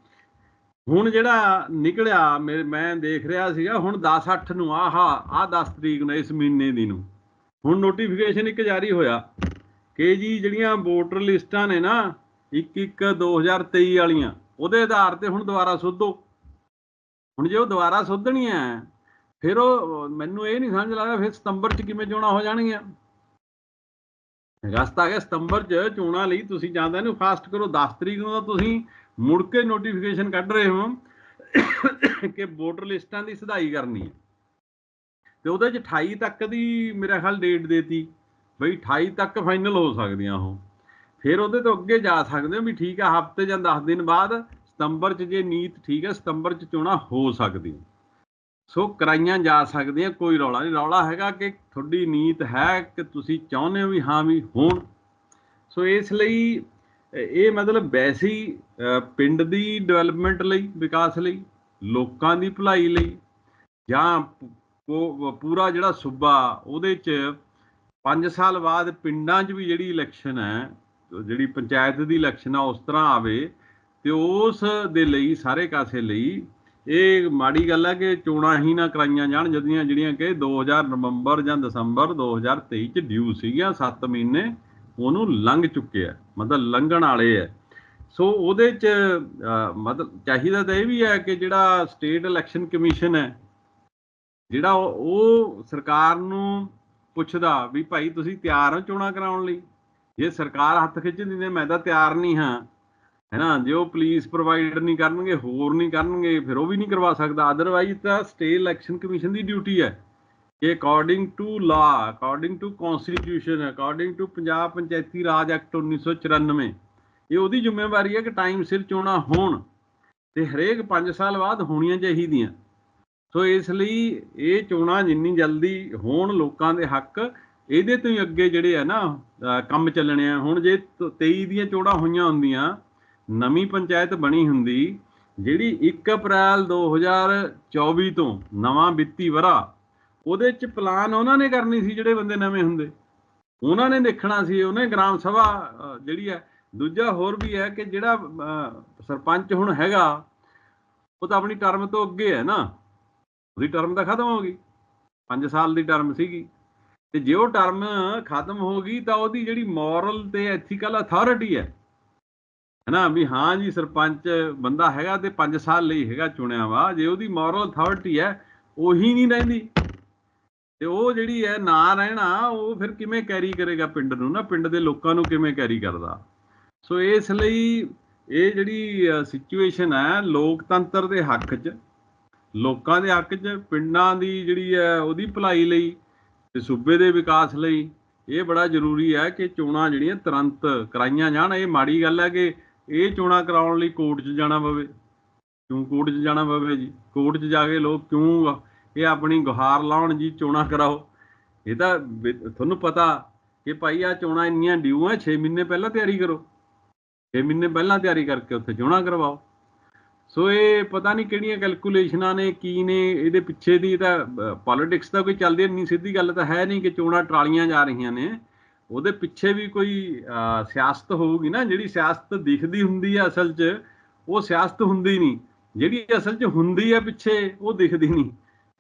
ਹੁਣ ਜਿਹੜਾ ਨਿਕਲਿਆ, ਮੇ- ਮੈਂ ਦੇਖ ਰਿਹਾ ਸੀਗਾ, ਹੁਣ 10 8 ਨੂੰ ਆਹ ਆਹ 10 ਤਰੀਕ ਨੂੰ, ਇਸ ਮਹੀਨੇ ਦੀ ਨੂੰ, ਹੁਣ ਨੋਟੀਫਿਕੇਸ਼ਨ ਇੱਕ ਜਾਰੀ ਹੋਇਆ। ਕਿ ਜੀ ਜਿਹੜੀਆਂ ਵੋਟਰ ਲਿਸਟਾਂ ਨੇ ਨਾ 1 1 2023 ਵਾਲੀਆਂ, ਉਹਦੇ ਆਧਾਰ ਤੇ ਹੁਣ ਦੁਬਾਰਾ ਸੋਧੋ। ਹੁਣ ਜੇ ਉਹ ਦੁਬਾਰਾ ਸੋਧਣੀਆਂ ਫਿਰ ਉਹ, ਮੈਨੂੰ ਇਹ ਨਹੀਂ ਸਮਝ ਲੱਗਦਾ ਫਿਰ ਸਤੰਬਰ ਚ ਕਿਵੇਂ ਚੋਣਾਂ ਹੋ ਜਾਣਗੀਆਂ। ਅਗਸਤ ਆ ਗਿਆ ਸਤੰਬਰ 'ਚ ਚੋਣਾਂ ਲਈ ਤੁਸੀਂ ਜਾਂਦਾ ਇਹਨੂੰ ਫਾਸਟ ਕਰੋ 10 ਤਰੀਕ ਨੂੰ ਤਾਂ ਤੁਸੀਂ ਮੁੜ ਕੇ ਨੋਟੀਫਿਕੇਸ਼ਨ ਕੱਢ ਰਹੇ ਹੋ ਕਿ ਵੋਟਰ ਲਿਸਟਾਂ ਦੀ ਸੁਧਾਈ ਕਰਨੀ ਹੈ ਤੇ ਉਹਦੇ 'ਚ 28 ਤੱਕ ਦੀ ਮੇਰਾ ਖਿਆਲ ਡੇਟ ਦੇਤੀ। ਬਈ 28 ਤੱਕ ਫਾਈਨਲ ਹੋ ਸਕਦੀਆਂ ਉਹ। ਫਿਰ ਉਹਦੇ ਤੋਂ ਅੱਗੇ ਜਾ ਸਕਦੇ ਹੋ ਵੀ ਠੀਕ ਆ, ਹਫ਼ਤੇ ਜਾਂ 10 ਦਿਨ ਬਾਅਦ ਸਤੰਬਰ 'ਚ ਜੇ ਨੀਤ ਠੀਕ ਹੈ ਸਤੰਬਰ 'ਚ ਚੋਣਾਂ ਹੋ ਸਕਦੀਆਂ। ਸੋ ਕਰਾਈਆਂ ਜਾ ਸਕਦੀਆਂ, ਕੋਈ ਰੌਲਾ ਨਹੀਂ। ਰੌਲਾ ਹੈਗਾ ਕਿ ਤੁਹਾਡੀ ਨੀਤ ਹੈ ਕਿ ਤੁਸੀਂ ਚਾਹੁੰਦੇ ਹੋ ਵੀ ਹਾਂ ਵੀ ਹੋਣ। ਸੋ ਇਸ ਲਈ ਇਹ ਮਤਲਬ ਵੈਸੇ ਪਿੰਡ ਦੀ ਡਿਵੈਲਪਮੈਂਟ ਲਈ, ਵਿਕਾਸ ਲਈ, ਲੋਕਾਂ ਦੀ ਭਲਾਈ ਲਈ ਜਾਂ ਪੂਰਾ ਜਿਹੜਾ ਸੂਬਾ ਉਹਦੇ 'ਚ 5 ਸਾਲ ਬਾਅਦ ਪਿੰਡਾਂ 'ਚ ਵੀ ਜਿਹੜੀ ਇਲੈਕਸ਼ਨ ਹੈ, ਜਿਹੜੀ ਪੰਚਾਇਤ ਦੀ ਇਲੈਕਸ਼ਨ ਆ, ਉਸ ਤਰ੍ਹਾਂ ਆਵੇ ਤੇ ਉਸ ਦੇ ਲਈ, ਸਾਰੇ ਕਾਸੇ ਲਈ ਇਹ ਮਾੜੀ ਗੱਲ ਹੈ ਕਿ ਚੋਣਾਂ ਹੀ ਨਾ ਕਰਾਈਆਂ ਜਾਣ, ਜਦੀਆਂ ਜਿਹੜੀਆਂ ਕਿ 2000 ਨਵੰਬਰ ਜਾਂ ਦਸੰਬਰ 2023 ਚ ਡਿਊ ਸੀਗੀਆਂ 7 ਮਹੀਨੇ ਉਹਨੂੰ ਲੰਘ ਚੁੱਕੇ ਆ, ਮਤਲਬ ਲੰਘਣ ਵਾਲੇ ਆ। ਸੋ ਉਹਦੇ ਚ ਮਤਲਬ ਚਾਹੀਦਾ ਤਾਂ ਇਹ ਵੀ ਹੈ ਕਿ ਜਿਹੜਾ ਸਟੇਟ ਇਲੈਕਸ਼ਨ ਕਮਿਸ਼ਨ ਹੈ, ਜਿਹੜਾ ਉਹ- ਉਹ ਸਰਕਾਰ ਨੂੰ ਪੁੱਛਦਾ ਵੀ ਭਾਈ ਤੁਸੀਂ ਤਿਆਰ ਹੋ ਚੋਣਾਂ ਕਰਾਉਣ ਲਈ? ਜੇ ਸਰਕਾਰ ਹੱਥ ਖਿੱਚ ਦਿੰਦੇ ਮੈਂ ਤਾਂ ਤਿਆਰ ਨਹੀਂ ਹਾਂ। ਹੈਨਾ, ਜੇ ਉਹ ਪੁਲਿਸ ਪ੍ਰੋਵਾਈਡ ਨਹੀਂ ਕਰਨਗੇ, ਹੋਰ ਨਹੀਂ ਕਰਨਗੇ, ਫਿਰ ਉਹ ਵੀ ਨਹੀਂ ਕਰਵਾ ਸਕਦਾ। ਅਦਰਵਾਈਜ਼ ਤਾਂ ਸਟੇਟ ਇਲੈਕਸ਼ਨ ਕਮਿਸ਼ਨ ਦੀ ਡਿਊਟੀ ਹੈ ਕਿ according to law according to constitution according to Punjab panchayati raj act 1994 ਇਹ ਉਹਦੀ ਜ਼ਿੰਮੇਵਾਰੀ ਹੈ ਕਿ ਟਾਈਮ ਸਿਰ ਚੋਣਾਂ ਹੋਣ। ਤੇ ਹਰੇਕ 5 ਸਾਲ ਬਾਅਦ ਹੋਣੀਆਂ ਚਾਹੀਦੀਆਂ। ਸੋ ਇਸ ਲਈ ਇਹ ਚੋਣਾਂ ਜਿੰਨੀ ਜਲਦੀ ਹੋਣ ਲੋਕਾਂ ਦੇ ਹੱਕ, ਇਹਦੇ ਤੋਂ ਹੀ ਅੱਗੇ ਜਿਹੜੇ ਆ ਨਾ ਕੰਮ ਚੱਲਣੇ ਆ। ਹੁਣ ਜੇ ਤ- 23 ਦੀਆਂ ਚੋਣਾਂ ਹੋਈਆਂ ਹੁੰਦੀਆਂ, ਨਵੀਂ ਪੰਚਾਇਤ ਬਣੀ ਹੁੰਦੀ, ਜਿਹੜੀ 1 ਅਪ੍ਰੈਲ 2024 ਤੋਂ ਨਵਾਂ ਵਿੱਤੀ ਵਰਾ, ਉਹਦੇ ਚ ਪਲਾਨ ਉਹਨਾਂ ਨੇ ਕਰਨੀ ਸੀ ਜਿਹੜੇ ਬੰਦੇ ਨਵੇਂ ਹੁੰਦੇ। ਉਹਨਾਂ ਨੇ ਦੇਖਣਾ ਸੀ, ਉਹਨੇ ਗ੍ਰਾਮ ਸਭਾ ਜਿਹੜੀ ਹੈ ਦੂਜਾ ਹੋਰ ਵੀ ਹੈ ਕਿ ਜਿਹੜਾ ਸਰਪੰਚ ਹੁਣ ਹੈਗਾ, ਉਹ ਤਾਂ ਆਪਣੀ ਟਰਮ ਤੋਂ ਅੱਗੇ ਹੈ ਨਾ। ਉਹਦੀ ਟਰਮ ਤਾਂ ਖਤਮ ਹੋ ਗਈ। 5 ਸਾਲ ਦੀ ਟਰਮ ਸੀਗੀ। ਤੇ ਜੇ ਉਹ ਟਰਮ ਖਤਮ ਹੋ ਗਈ ਤਾਂ ਉਹਦੀ ਜਿਹੜੀ ਮੋਰਲ ਤੇ ਐਥੀਕਲ ਅਥਾਰਟੀ ਹੈ। ਹੈਨਾ ਵੀ ਹਾਂ ਜੀ ਸਰਪੰਚ ਬੰਦਾ ਹੈਗਾ ਤੇ 5 ਸਾਲ ਲਈ ਹੈਗਾ ਚੁਣਿਆ ਵਾ। ਜੇ ਉਹਦੀ ਮੋਰਲ ਅਥਾਰਟੀ ਹੈ, ਉਹੀ ਨਹੀਂ ਰਹਿੰਦੀ। ਤੇ ਉਹ ਜਿਹੜੀ ਹੈ ਨਾ ਰਹਿਣਾ, ਉਹ ਫਿਰ ਕਿਵੇਂ ਕੈਰੀ ਕਰੇਗਾ ਪਿੰਡ ਨੂੰ ਨਾ? ਪਿੰਡ ਦੇ ਲੋਕਾਂ ਨੂੰ ਕਿਵੇਂ ਕੈਰੀ ਕਰਦਾ? ਸੋ ਇਸ ਲਈ ਇਹ ਜਿਹੜੀ ਸਿਚੁਏਸ਼ਨ ਹੈ ਲੋਕਤੰਤਰ ਦੇ ਹੱਕ 'ਚ ਲੋਕਾਂ ਦੇ ਹੱਕ 'ਚ, ਪਿੰਡਾਂ ਦੀ ਜਿਹੜੀ ਹੈ ਉਹਦੀ ਭਲਾਈ ਲਈ ਤੇ ਸੂਬੇ ਦੇ ਵਿਕਾਸ ਲਈ ਇਹ ਬੜਾ ਜ਼ਰੂਰੀ ਹੈ ਕਿ ਚੋਣਾਂ ਜਿਹੜੀਆਂ ਤੁਰੰਤ ਕਰਾਈਆਂ ਜਾਣ। ਇਹ ਮਾੜੀ ਗੱਲ ਹੈ ਕਿ ਇਹ ਚੋਣਾਂ ਕਰਾਉਣ ਲਈ ਕੋਰਟ 'ਚ ਜਾਣਾ ਪਵੇ। ਕਿਉਂ ਕੋਰਟ 'ਚ ਜਾਣਾ ਪਵੇ ਜੀ? ਕੋਰਟ 'ਚ ਜਾ ਕੇ ਲੋਕ ਕਿਉਂ ਇਹ ਆਪਣੀ ਗੁਹਾਰ ਲਾਉਣ ਜੀ, ਚੋਣਾਂ ਕਰਾਓ। ਇਹ ਤਾਂ ਤੁਹਾਨੂੰ ਪਤਾ ਕਿ ਭਾਈ ਆ ਚੋਣਾਂ ਇੰਨੀਆਂ ਡਿਊ ਆ 6 ਮਹੀਨੇ ਪਹਿਲਾਂ ਤਿਆਰੀ ਕਰੋ। 6 ਮਹੀਨੇ ਪਹਿਲਾਂ ਤਿਆਰੀ ਕਰਕੇ ਉੱਥੇ ਚੋਣਾਂ ਕਰਵਾਓ। ਸੋ ਇਹ ਪਤਾ ਨਹੀਂ ਕਿਹੜੀਆਂ ਕੈਲਕੂਲੇਸ਼ਨਾਂ ਨੇ, ਕੀ ਨੇ, ਇਹਦੇ ਪਿੱਛੇ ਦੀ ਤਾਂ ਪੋਲਿਟਿਕਸ ਤਾਂ ਕੋਈ ਚੱਲਦੀ ਨਹੀਂ, ਸਿੱਧੀ ਗੱਲ ਤਾਂ ਹੈ ਨਹੀਂ ਕਿ ਚੋਣਾਂ ਟਰਾਲੀਆਂ ਜਾ ਰਹੀਆਂ ਨੇ। ਉਹਦੇ ਪਿੱਛੇ ਵੀ ਕੋਈ ਸਿਆਸਤ ਹੋਊਗੀ ਨਾ, ਜਿਹੜੀ ਸਿਆਸਤ ਦਿਖਦੀ ਹੁੰਦੀ ਹੈ ਅਸਲ 'ਚ, ਉਹ ਸਿਆਸਤ ਹੁੰਦੀ ਨਹੀਂ। ਜਿਹੜੀ ਅਸਲ 'ਚ ਹੁੰਦੀ ਹੈ ਪਿੱਛੇ, ਉਹ ਦਿਖਦੀ ਨਹੀਂ।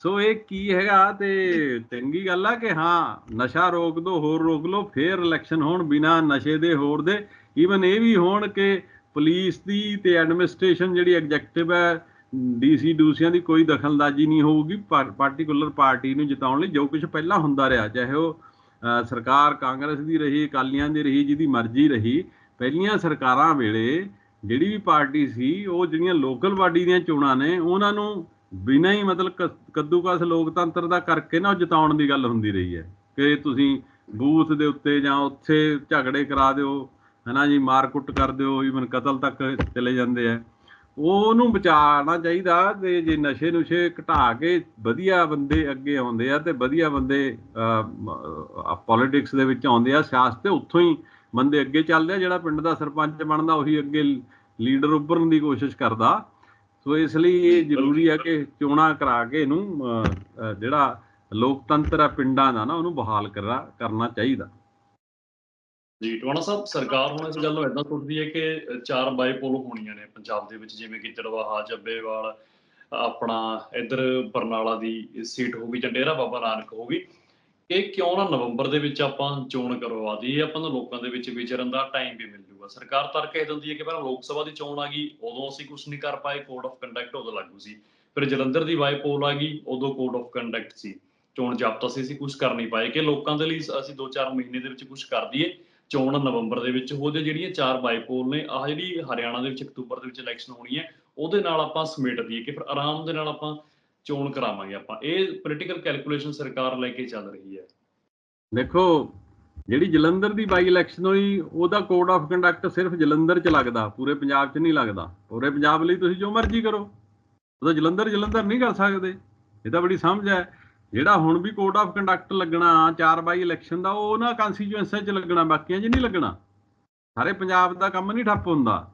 ਸੋ ਇਹ ਕੀ ਹੈਗਾ ਤੇ ਚੰਗੀ ਗੱਲ ਆ ਕਿ ਹਾਂ, ਨਸ਼ਾ ਰੋਕ ਦੋ, ਹੋਰ ਰੋਕ ਲਓ, ਫੇਰ ਇਲੈਕਸ਼ਨ ਹੋਣ ਬਿਨਾ ਨਸ਼ੇ ਦੇ ਹੋਰ ਦੇ। ਈਵਨ ਇਹ ਵੀ ਹੋਣ ਕਿ ਪੁਲਿਸ ਦੀ ਤੇ ਐਡਮਿਨਿਸਟ੍ਰੇਸ਼ਨ ਜਿਹੜੀ ਐਗਜ਼ੈਕਟਿਵ ਹੈ, ਡੀਸੀ ਡੂਸੀਆਂ ਦੀ ਕੋਈ ਦਖਲਅੰਦਾਜ਼ੀ ਨਹੀਂ ਹੋਊਗੀ ਪਾਰਟਿਕੂਲਰ ਪਾਰਟੀ ਨੂੰ ਜਿਤਾਉਣ ਲਈ ਜੋ ਕੁਝ ਪਹਿਲਾਂ ਹੁੰਦਾ ਰਿਹਾ, ਚਾਹੇ ਉਹ ਸਰਕਾਰ ਕਾਂਗਰਸ ਦੀ ਰਹੀ, ਅਕਾਲੀਆਂ ਦੀ ਰਹੀ, ਜਿਹਦੀ ਮਰਜ਼ੀ ਰਹੀ, ਪਹਿਲੀਆਂ ਸਰਕਾਰਾਂ ਵੇਲੇ ਜਿਹੜੀ ਵੀ ਪਾਰਟੀ ਸੀ, ਉਹ ਜਿਹੜੀਆਂ ਲੋਕਲ ਬਾਡੀ ਦੀਆਂ ਚੋਣਾਂ ਨੇ, ਉਹਨਾਂ ਨੂੰ ਬਿਨਾਂ ਹੀ ਮਤਲਬ ਕ- ਕੱਦੂਕਸ ਲੋਕਤੰਤਰ ਦਾ ਕਰਕੇ ਨਾ ਉਹ ਜਿਤਾਉਣ ਦੀ ਗੱਲ ਹੁੰਦੀ ਰਹੀ ਹੈ। ਕਿ ਤੁਸੀਂ ਬੂਥ ਦੇ ਉੱਤੇ ਜਾਂ ਉੱਥੇ ਝਗੜੇ ਕਰਾ ਦਿਓ ਹਨਾ ਜੀ ਮਾਰ ਕੁੱਟ ਕਰ ਦਿਓ ਈਵਨ ਕਤਲ ਤੱਕ ਚਲੇ ਜਾਂਦੇ ਆ। ਉਹਨੂੰ ਬਚਾਉਣਾ ਚਾਹੀਦਾ ਤੇ ਜੇ ਨਸ਼ੇ ਨੁਸ਼ੇ ਘਟਾ ਕੇ ਵਧੀਆ ਬੰਦੇ ਅੱਗੇ ਆਉਂਦੇ ਆ ਤੇ ਵਧੀਆ ਬੰਦੇ ਪੋਲਿਟਿਕਸ ਦੇ ਵਿੱਚ ਆਉਂਦੇ ਆ ਸਿਆਸਤ ਤੇ ਉੱਥੋਂ ਹੀ ਬੰਦੇ ਅੱਗੇ ਚੱਲਦੇ ਆ ਜਿਹੜਾ ਪਿੰਡ ਦਾ ਸਰਪੰਚ ਬਣਦਾ ਉਹੀ ਅੱਗੇ ਲੀਡਰ ਉੱਭਰਨ ਦੀ ਕੋਸ਼ਿਸ਼ ਕਰਦਾ। ਸੋ ਇਸ ਲਈ ਇਹ ਜ਼ਰੂਰੀ ਹੈ ਕਿ ਚੋਣਾਂ ਕਰਾ ਕੇ ਇਹਨੂੰ ਜਿਹੜਾ ਲੋਕਤੰਤਰ ਆ ਪਿੰਡਾਂ ਦਾ ਨਾ ਉਹਨੂੰ ਬਹਾਲ ਕਰਾ ਕਰਨਾ ਚਾਹੀਦਾ। ਜੀ ਟਵਾਣਾ ਸਾਹਿਬ ਸਰਕਾਰ ਹੁਣ ਇਸ ਗੱਲ ਨੂੰ ਇਦਾਂ ਸੋਚਦੀ ਹੈ ਕਿ ਚਾਰ ਬਾਈਪੋਲ ਹੋਣੀਆਂ ਨੇ ਪੰਜਾਬ ਦੇ ਵਿੱਚ, ਜਿਵੇਂ ਕਿ ਚੜਵਾਹਾ ਚੱਬੇਵਾਲ ਆਪਣਾ ਇੱਧਰ ਬਰਨਾਲਾ ਦੀ ਸੀਟ ਹੋ ਗਈ, ਜੰਡੇਰਾ ਬਾਬਾ ਨਾਨਕ ਹੋ ਇਹ ਕਿਉਂ ਨਾ ਨਵੰਬਰ ਦੇ ਵਿੱਚ ਆਪਾਂ ਚੋਣ ਕਰਵਾ ਦਈਏ, ਆਪਾਂ ਨੂੰ ਲੋਕਾਂ ਦੇ ਵਿੱਚ ਵਿਚਰਨ ਦਾ ਟਾਈਮ ਵੀ ਮਿਲ ਜੂਗਾ। ਸਰਕਾਰ ਤਰਕ ਕਹਿ ਦਿੰਦੀ ਹੈ ਕਿ ਪਹਿਲਾਂ ਲੋਕ ਸਭਾ ਦੀ ਚੋਣ ਆ ਗਈ, ਉਦੋਂ ਅਸੀਂ ਕੁਝ ਨਹੀਂ ਕਰ ਪਾਏ ਕੋਡ ਆਫ ਕੰਡਕਟ ਉਦੋਂ ਲਾਗੂ ਸੀ। ਫਿਰ ਜਲੰਧਰ ਦੀ ਬਾਈਪੋਲ ਆ ਗਈ, ਉਦੋਂ ਕੋਡ ਆਫ ਕੰਡਕਟ ਸੀ। ਚੋਣ ਜਾਬਤਾ ਸੀ, ਅਸੀਂ ਕੁਝ ਕਰ ਨਹੀਂ ਪਾਏ ਕਿ ਲੋਕਾਂ ਦੇ ਲਈ ਅਸੀਂ 2-4 ਮਹੀਨੇ ਦੇ ਵਿੱਚ ਕੁਝ ਕਰ ਦਈਏ। ਚੋਣ ਨਵੰਬਰ ਦੇ ਵਿੱਚ ਉਹਦੇ ਜਿਹੜੀਆਂ ਚਾਰ ਬਾਈਪੋਲ ਨੇ, ਆਹ ਜਿਹੜੀ ਹਰਿਆਣਾ ਦੇ ਵਿੱਚ ਅਕਤੂਬਰ ਦੇ ਵਿੱਚ ਇਲੈਕਸ਼ਨ ਹੋਣੀ ਹੈ, ਉਹਦੇ ਨਾਲ ਆਪਾਂ ਸਮੇਟ ਦਈਏ ਕਿ ਫਿਰ ਆਰਾਮ ਦੇ ਨਾਲ ਆਪਾਂ ਚੋਣ ਕਰਾਵਾਂਗੇ ਆਪਾਂ। ਇਹ ਪੋਲੀਟੀਕਲ ਕੈਲਕੂਲੇਸ਼ਨ ਸਰਕਾਰ ਲੈ ਕੇ ਚੱਲ ਰਹੀ ਹੈ। ਦੇਖੋ, ਜਿਹੜੀ ਜਲੰਧਰ ਦੀ ਬਾਈ ਇਲੈਕਸ਼ਨ ਹੋਈ, ਉਹਦਾ ਕੋਡ ਆਫ ਕੰਡਕਟ ਸਿਰਫ ਜਲੰਧਰ 'ਚ ਲੱਗਦਾ, ਪੂਰੇ ਪੰਜਾਬ 'ਚ ਨਹੀਂ ਲੱਗਦਾ। ਪੂਰੇ ਪੰਜਾਬ ਲਈ ਤੁਸੀਂ ਜੋ ਮਰਜ਼ੀ ਕਰੋ। ਉਹਦਾ ਜਲੰਧਰ ਜਲੰਧਰ ਨਹੀਂ ਕਰ ਸਕਦੇ। ਇਹ ਤਾਂ ਬੜੀ ਸਮਝ ਹੈ। ਜਿਹੜਾ ਹੁਣ ਵੀ ਕੋਡ ਆਫ ਕੰਡਕਟ ਲੱਗਣਾ, ਚਾਰ ਬਾਈ ਇਲੈਕਸ਼ਨ ਦਾ, ਉਹ ਨਾ ਕਨਸਟੀਚੁਐਂਸੀਆਂ 'ਚ ਲੱਗਣਾ, ਬਾਕੀਆਂ 'ਚ ਨਹੀਂ ਲੱਗਣਾ। ਸਾਰੇ ਪੰਜਾਬ ਦਾ ਕੰਮ ਨਹੀਂ ਠੱਪ ਹੁੰਦਾ।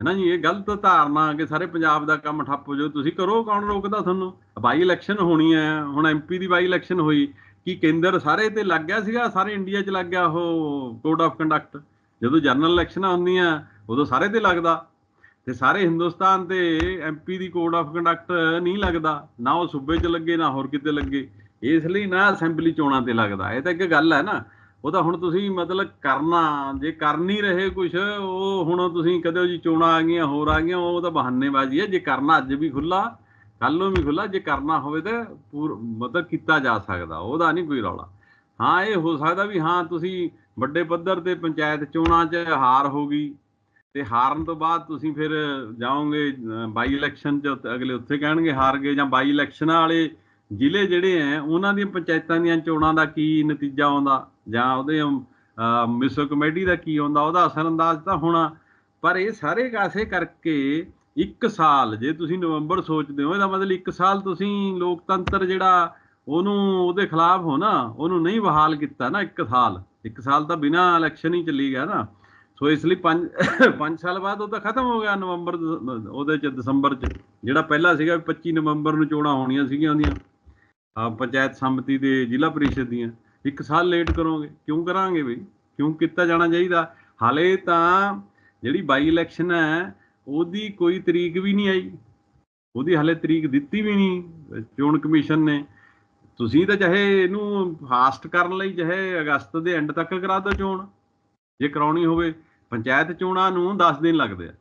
ਹੈ ਨਾ ਜੀ, ਇਹ ਗਲਤ ਧਾਰਨਾ ਕਿ ਸਾਰੇ ਪੰਜਾਬ ਦਾ ਕੰਮ ਠੱਪ ਹੋ ਜਾਓ ਤੁਸੀਂ ਕਰੋ, ਕੌਣ ਰੋਕਦਾ ਤੁਹਾਨੂੰ? ਬਾਈ ਇਲੈਕਸ਼ਨ ਹੋਣੀ ਹੈ, ਹੁਣ ਐਮਪੀ ਦੀ ਬਾਈ ਇਲੈਕਸ਼ਨ ਹੋਈ, ਕਿ ਕੇਂਦਰ ਸਾਰੇ ਤੇ ਲੱਗ ਗਿਆ ਸੀਗਾ, ਸਾਰੇ ਇੰਡੀਆ 'ਚ ਲੱਗ ਗਿਆ ਉਹ ਕੋਡ ਆਫ ਕੰਡਕਟ ਜਦੋਂ ਜਨਰਲ ਇਲੈਕਸ਼ਨਾਂ ਹੁੰਦੀਆਂ ਉਦੋਂ ਸਾਰੇ ਤੇ ਲੱਗਦਾ। ਤੇ ਸਾਰੇ ਹਿੰਦੁਸਤਾਨ ਤੇ ਐਮਪੀ ਦੀ ਕੋਡ ਆਫ ਕੰਡਕਟ ਨਹੀਂ ਲੱਗਦਾ, ਨਾ ਉਹ ਸੂਬੇ 'ਚ ਲੱਗੇ, ਨਾ ਹੋਰ ਕਿਤੇ ਲੱਗੇ। ਇਸ ਲਈ ਨਾ ਅਸੈਂਬਲੀ ਚੋਣਾਂ ਤੇ ਲੱਗਦਾ। ਇਹ ਤਾਂ ਇੱਕ ਗੱਲ ਹੈ ਨਾ। ਉਹ ਤਾਂ ਹੁਣ ਤੁਸੀਂ ਮਤਲਬ ਕਰਨਾ, ਜੇ ਕਰ ਨਹੀਂ ਰਹੇ ਕੁਝ ਉਹ ਹੁਣ ਤੁਸੀਂ ਕਦੇ ਜੀ ਚੋਣਾਂ ਆ ਗਈਆਂ, ਹੋਰ ਆ ਗਈਆਂ, ਉਹ ਤਾਂ ਬਹਾਨੇਬਾਜ਼ੀ ਹੈ। ਜੇ ਕਰਨਾ ਅੱਜ ਵੀ ਖੁੱਲਾ ਕੱਲ ਵੀ ਖੁੱਲਾ ਜੇ ਕਰਨਾ ਹੋਵੇ ਤਾਂ ਪੂਰ, ਮਤਲਬ ਕੀਤਾ ਜਾ ਸਕਦਾ। ਉਹਦਾ ਨਹੀਂ ਕੋਈ ਰੌਲਾ। ਹਾਂ, ਇਹ ਹੋ ਸਕਦਾ ਵੀ ਹਾਂ, ਤੁਸੀਂ ਵੱਡੇ ਪੱਧਰ ਤੇ ਪੰਚਾਇਤ ਚੋਣਾਂ 'ਚ ਹਾਰ ਹੋ ਗਈ। ਤੇ ਹਾਰਨ ਤੋਂ ਬਾਅਦ ਤੁਸੀਂ ਫਿਰ ਜਾਓਗੇ ਬਾਈ ਇਲੈਕਸ਼ਨ 'ਚ ਅਗਲੇ ਉੱਥੇ ਕਹਿਣਗੇ ਹਾਰ ਗਏ ਜਾਂ ਬਾਈ ਇਲੈਕਸ਼ਨਾਂ ਵਾਲੇ ਜ਼ਿਲ੍ਹੇ ਜਿਹੜੇ ਐ, ਉਹਨਾਂ ਦੀਆਂ ਪੰਚਾਇਤਾਂ ਦੀਆਂ ਚੋਣਾਂ ਦਾ ਕੀ ਨਤੀਜਾ ਆਉਂਦਾ ਜਾਂ ਉਹਦੇ ਮਿਸੋ ਕਮੇਟੀ ਦਾ ਕੀ ਆਉਂਦਾ, ਉਹਦਾ ਅਸਰ ਅੰਦਾਜ਼ ਤਾਂ ਹੋਣਾ। ਪਰ ਇਹ ਸਾਰੇ ਕਾਸੇ ਕਰਕੇ ਇੱਕ ਸਾਲ, ਜੇ ਤੁਸੀਂ ਨਵੰਬਰ ਸੋਚਦੇ ਹੋ, ਇਹਦਾ ਮਤਲਬ ਇੱਕ ਸਾਲ ਤੁਸੀਂ ਲੋਕਤੰਤਰ ਜਿਹੜਾ ਉਹਨੂੰ, ਉਹਦੇ ਖਿਲਾਫ ਹੋ ਨਾ, ਉਹਨੂੰ ਨਹੀਂ ਬਹਾਲ ਕੀਤਾ ਨਾ ਇੱਕ ਸਾਲ। ਇੱਕ ਸਾਲ ਤਾਂ ਬਿਨਾਂ ਇਲੈਕਸ਼ਨ ਹੀ ਚੱਲੀ ਗਿਆ ਨਾ। ਸੋ ਇਸ ਲਈ 5 5 ਸਾਲ ਬਾਅਦ ਉਹ ਤਾਂ ਖਤਮ ਹੋ ਗਿਆ ਨਵੰਬਰ ਦ- ਉਹਦੇ ਚ ਦਸੰਬਰ ਚ, ਜਿਹੜਾ ਪਹਿਲਾਂ ਸੀਗਾ ਵੀ 25 ਨਵੰਬਰ ਨੂੰ ਚੋਣਾਂ ਹੋਣੀਆਂ ਸੀਗੀਆਂ ਉਹਦੀਆਂ। ਆ ਪੰਚਾਇਤ ਸੰਮਤੀ ਦੇ ਜ਼ਿਲ੍ਹਾ ਪਰਿਸ਼ਦ ਦੀਆਂ। ਇੱਕ ਸਾਲ ਲੇਟ ਕਰੋਗੇ। ਕਿਉਂ ਕਰਾਂਗੇ ਬਈ? ਕਿਉਂ ਕੀਤਾ ਜਾਣਾ ਚਾਹੀਦਾ? ਹਾਲੇ ਤਾਂ ਜਿਹੜੀ ਬਾਈ ਇਲੈਕਸ਼ਨ ਹੈ, ਉਹਦੀ ਕੋਈ ਤਰੀਕ ਵੀ ਨਹੀਂ ਆਈ। ਉਹਦੀ ਹਾਲੇ ਤਰੀਕ ਦਿੱਤੀ ਵੀ ਨਹੀਂ ਚੋਣ ਕਮਿਸ਼ਨ ਨੇ। ਤੁਸੀਂ ਤਾਂ ਚਾਹੇ ਇਹਨੂੰ ਫਾਸਟ ਕਰਨ ਲਈ ਚਾਹੇ ਅਗਸਤ ਦੇ ਐਂਡ ਤੱਕ ਕਰਾ ਦਿਓ ਚੋਣ। ਜੇ ਕਰਾਉਣੀ ਹੋਵੇ, ਪੰਚਾਇਤ ਚੋਣਾਂ ਨੂੰ 10 ਦਿਨ ਲੱਗਦੇ ਆ।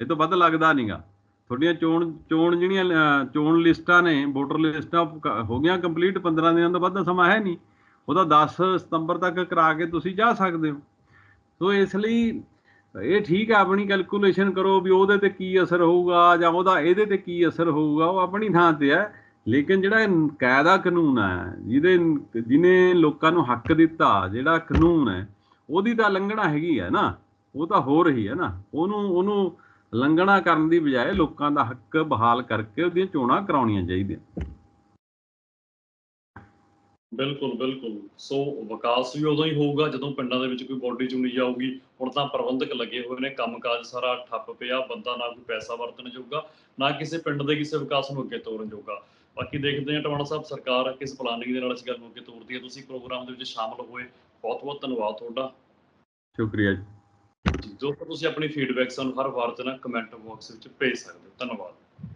ਇਹ ਤੋਂ ਵੱਧ ਲੱਗਦਾ ਨਹੀਂਗਾ। ਤੁਹਾਡੀਆਂ ਚੋਣ ਚੋਣ ਜਿਹੜੀਆਂ ਚੋਣ ਲਿਸਟਾਂ ਨੇ, ਵੋਟਰ ਲਿਸਟਾਂ ਕ- ਹੋ ਗਈਆਂ ਕੰਪਲੀਟ 15 ਦਿਨਾਂ ਤੋਂ ਵੱਧ ਦਾ ਸਮਾਂ ਹੈ ਨਹੀਂ। ਉਹਦਾ 10 ਸਤੰਬਰ ਤੱਕ ਕਰਾ ਕੇ ਤੁਸੀਂ ਜਾ ਸਕਦੇ ਹੋ। ਸੋ ਇਸ ਲਈ ਇਹ ਠੀਕ ਹੈ, ਆਪਣੀ ਕੈਲਕੂਲੇਸ਼ਨ ਕਰੋ ਵੀ ਉਹਦੇ ਤੇ ਕੀ ਅਸਰ ਹੋਊਗਾ ਜਾਂ ਉਹਦਾ ਇਹਦੇ ਤੇ ਕੀ ਅਸਰ ਹੋਊਗਾ, ਉਹ ਆਪਣੀ ਥਾਂ ਤੇ ਹੈ। ਲੇਕਿਨ ਜਿਹੜਾ ਇਹ ਕਾਇਦਾ ਕਾਨੂੰਨ ਹੈ, ਜਿਹਦੇ ਜਿਹਨੇ ਲੋਕਾਂ ਨੂੰ ਹੱਕ ਦਿੱਤਾ, ਜਿਹੜਾ ਕਾਨੂੰਨ ਹੈ ਉਹਦੀ ਤਾਂ ਲੰਘਣਾ ਹੈਗੀ ਹੈ ਨਾ, ਉਹ ਤਾਂ ਹੋ ਰਹੀ ਹੈ ਨਾ। ਉਹਨੂੰ ਉਹਨੂੰ ਲੰਘਣਾ ਕਰਨ ਦੀ ਬਜਾਏ ਲੋਕਾਂ ਦਾ ਹੱਕ ਬਹਾਲ ਕਰਕੇ ਉਹਦੀਆਂ ਚੋਣਾਂ ਕਰਾਉਣੀਆਂ ਚਾਹੀਦੀਆਂ। ਬਿਲਕੁਲ ਬਿਲਕੁਲ। ਸੋ ਵਿਕਾਸ ਵੀ ਉਦੋਂ ਹੀ ਹੋਊਗਾ ਜਦੋਂ ਪਿੰਡਾਂ ਦੇ ਵਿੱਚ ਕੋਈ ਬੋਡੀ ਚੁਣੀ ਜਾਊਗੀ। ਹੁਣ ਤਾਂ ਪ੍ਰਬੰਧਕ ਲੱਗੇ ਹੋਏ ਨੇ, ਕੰਮਕਾਜ ਸਾਰਾ ਠੱਪ ਪਿਆ, ਬੰਦਾ ਨਾ ਕੋਈ ਪੈਸਾ ਵਰਤਣ ਜੋਗਾ, ਨਾ ਕਿਸੇ ਪਿੰਡ ਦੇ ਕਿਸੇ ਵਿਕਾਸ ਨੂੰ ਅੱਗੇ ਤੋਰਨ ਜੋਗਾ। ਬਾਕੀ ਦੇਖਦੇ ਹਾਂ, ਟਵਾਣਾ ਸਾਹਿਬ ਸਰਕਾਰ ਕਿਸ ਪਲਾਨਿੰਗ ਦੇ ਨਾਲ ਇਸ ਗੱਲ ਨੂੰ ਅੱਗੇ ਤੋਰਦੀ ਹੈ। ਤੁਸੀਂ ਪ੍ਰੋਗਰਾਮ ਦੇ ਵਿੱਚ ਸ਼ਾਮਲ ਹੋਏ ਬਹੁਤ ਬਹੁਤ ਧੰਨਵਾਦ ਤੁਹਾਡਾ। ਸ਼ੁਕਰੀਆ ਜੀ। ਦੋਸਤੋ ਤੁਸੀਂ ਆਪਣੀ ਫੀਡਬੈਕ ਸਾਨੂੰ ਹਰ ਵਾਰ ਤੇ ਨਾ ਕਮੈਂਟ ਬਾਕਸ ਵਿੱਚ ਭੇਜ ਸਕਦੇ ਹੋ। ਧੰਨਵਾਦ।